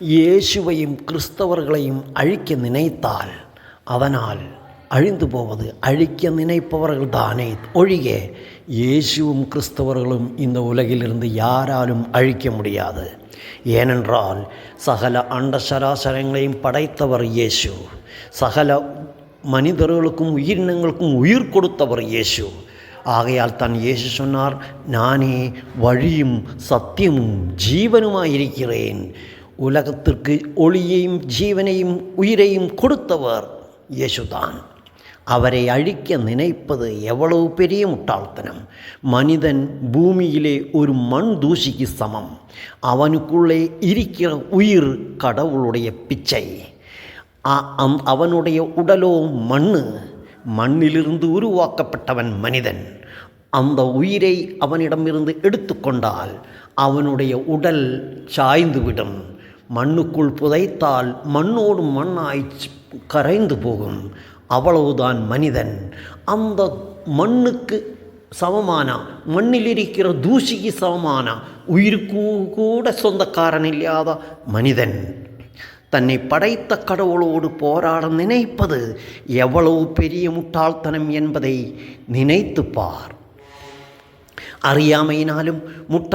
இயேசுவையும் கிறிஸ்தவர்களையும் அழிக்க நினைத்தால் அதனால் அழிந்து போவது அழிக்க நினைப்பவர்கள் தானே ஒழிக இயேசுவும் கிறிஸ்தவர்களும் இந்த உலகிலிருந்து யாராலும் அழிக்க முடியாது. ஏனென்றால் சகல அண்ட சராசரங்களையும் படைத்தவர் இயேசு. சகல மனிதர்களுக்கும் உயிரினங்களுக்கும் உயிர் கொடுத்தவர் இயேசு. ஆகையால் தான் இயேசு சொன்னார் நானே வழியும் சத்தியமும் ஜீவனுமாயிருக்கிறேன். உலகத்திற்கு ஒளியையும் ஜீவனையும் உயிரையும் கொடுத்தவர் இயேசுதான் அவரை அழிக்க நினைப்பது எவ்வளவு பெரிய முட்டாள்தனம். மனிதன் பூமியிலே ஒரு மண் தூசிக்கு சமம். அவனுக்குள்ளே இருக்கிற உயிர் கடவுளுடைய பிச்சை. அவனுடைய உடலோ மண்ணு. மண்ணிலிருந்து உருவாக்கப்பட்டவன் மனிதன். அந்த உயிரை அவனிடமிருந்து எடுத்துக்கொண்டால் அவனுடைய உடல் சாய்ந்துவிடும். மண்ணுக்குள் புதைத்தால் மண்ணோடு மண்ணாய் கரைந்து போகும். அவ்வளவுதான் மனிதன். அந்த மண்ணுக்கு சமமான மண்ணில் இருக்கிற தூசிக்கு சமமான உயிருக்கு கூட சொந்தக்காரன் இல்லாத மனிதன். தன்னை படைத்த கடவுளோடு போராட நினைப்பது எவ்வளவு பெரிய முட்டாள்தனம் என்பதை நினைத்துப் பார் அறியாமையினாலும் முட்டாள்